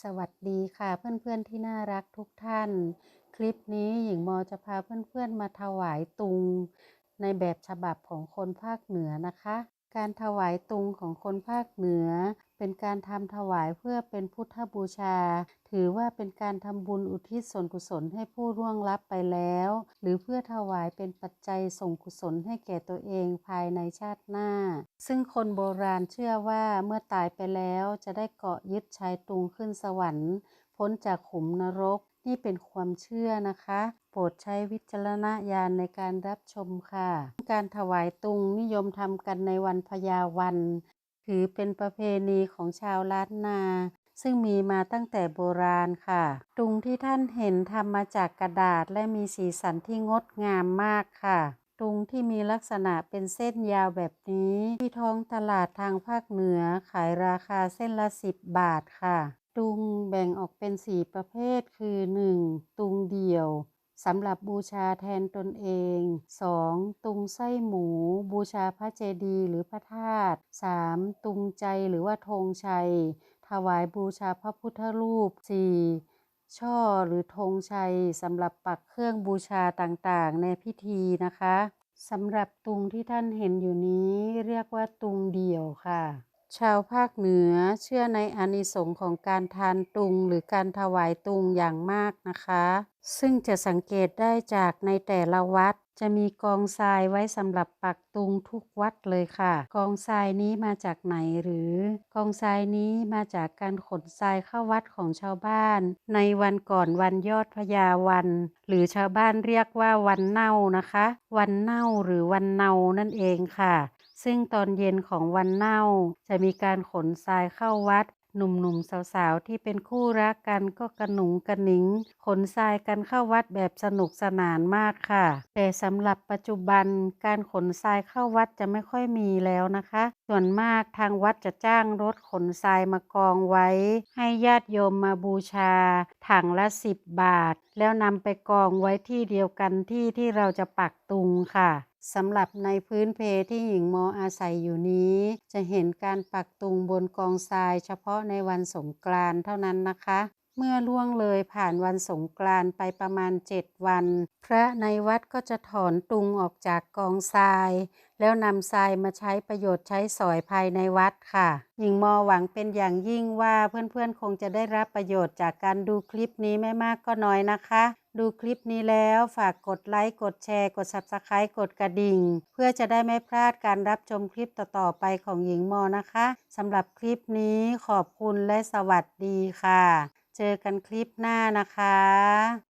สวัสดีค่ะเพื่อนๆที่น่ารักทุกท่าน คลิปนี้หญิงมอจะพาเพื่อนๆมาถวายตุง ในแบบฉบับของคนภาคเหนือนะคะ การถวายตุงของคนภาคเหนือ เป็นการทำถวายเพื่อเป็นพุทธบูชา ถือว่าเป็นการทำบุญอุทิศส่วนกุศลให้ผู้ร่วงลับไปแล้ว หรือเพื่อถวายเป็นปัจจัยส่งกุศลให้แก่ตัวเองภายในชาติหน้า ซึ่งคนโบราณเชื่อว่าเมื่อตายไปแล้วจะได้เกาะยึดชายตุงขึ้นสวรรค์ พ้นจากขุมนรก นี่เป็นความเชื่อนะคะ โปรดใช้วิจารณญาณในการรับชมค่ะ การถวายตุงนิยมทำกันในวันพญาวัน ถือเป็นประเพณีของชาวล้านนา ซึ่งมีมาตั้งแต่โบราณค่ะ ตุงที่ท่านเห็นทำมาจากกระดาษและมีสีสันที่งดงามมากค่ะ ตุงที่มีลักษณะเป็นเส้นยาวแบบนี้ ที่ท้องตลาดทางภาคเหนือขายราคาเส้นละ 10 บาทค่ะ ตุงแบ่งออกเป็น4ประเภทคือ 1. ตุงเดี่ยวสำหรับบูชาแทนตนเอง 2. ตุงไส้หมู บูชาพระเจดีย์หรือพระธาตุ 3. ตุงใจหรือว่าธงชัย ถวายบูชาพระพุทธรูป 4. ช่อหรือธงชัยสำหรับปักเครื่องบูชาต่างๆ ในพิธีนะคะสำหรับตุงที่ท่านเห็นอยู่นี้เรียกว่าตุงเดี่ยวค่ะ ชาวภาคเหนือเชื่อในอานิสงส์ของการทานตุงหรือการถวายตุงอย่างมากนะคะ ซึ่งจะสังเกตได้จากในแต่ละวัด จะมีกองทรายไว้สำหรับปักตุงทุกวัดเลยค่ะ กองทรายนี้มาจากไหนหรือ กองทรายนี้มาจากการขนทรายเข้าวัดของชาวบ้าน ในวันก่อนวันยอดพญาวัน หรือชาวบ้านเรียกว่าวันเน่านะคะ วันเน่าหรือวันเนานั่นเองค่ะ ซึ่งตอนเย็นของวันเน่าจะมีการขนทรายเข้าวัด หนุ่มๆสาวๆที่เป็นคู่รักกันก็กระหนุงกระหนิง ขนทรายกันเข้าวัดแบบสนุกสนานมากค่ะ แต่สำหรับปัจจุบันการขนทรายเข้าวัดจะไม่ค่อยมีแล้วนะคะ ส่วนมากทางวัดจะจ้างรถขนทรายมากองไว้ ให้ญาติโยมมาบูชา ถังละสิบบาท แล้วนำไปกองไว้ที่เดียวกันที่ที่เราจะปักตุงค่ะ สำหรับในพื้นเพที่หญิงมออาศัยอยู่นี้ จะเห็นการปักตุงบนกองทรายเฉพาะในวันสงกรานต์เท่านั้นนะคะ เมื่อล่วงเลยผ่านวันสงกรานต์ไปประมาณ 7 วัน พระในวัดก็จะถอนตุงออกจากกองทราย แล้วนำทรายมาใช้ประโยชน์ใช้สอยภายในวัดค่ะ หญิงมอหวังเป็นอย่างยิ่งว่าเพื่อนๆคงจะได้รับประโยชน์จากการดูคลิปนี้ไม่มากก็น้อยนะคะ ดูคลิปนี้แล้วฝากกดไลค์ กดแชร์ กด Subscribe กดกระดิ่ง เพื่อจะได้ไม่พลาดการรับชมคลิปต่อ ๆ ไปของหญิงมอนะคะสำหรับคลิปนี้ขอบคุณและสวัสดีค่ะ เจอกันคลิปหน้านะคะ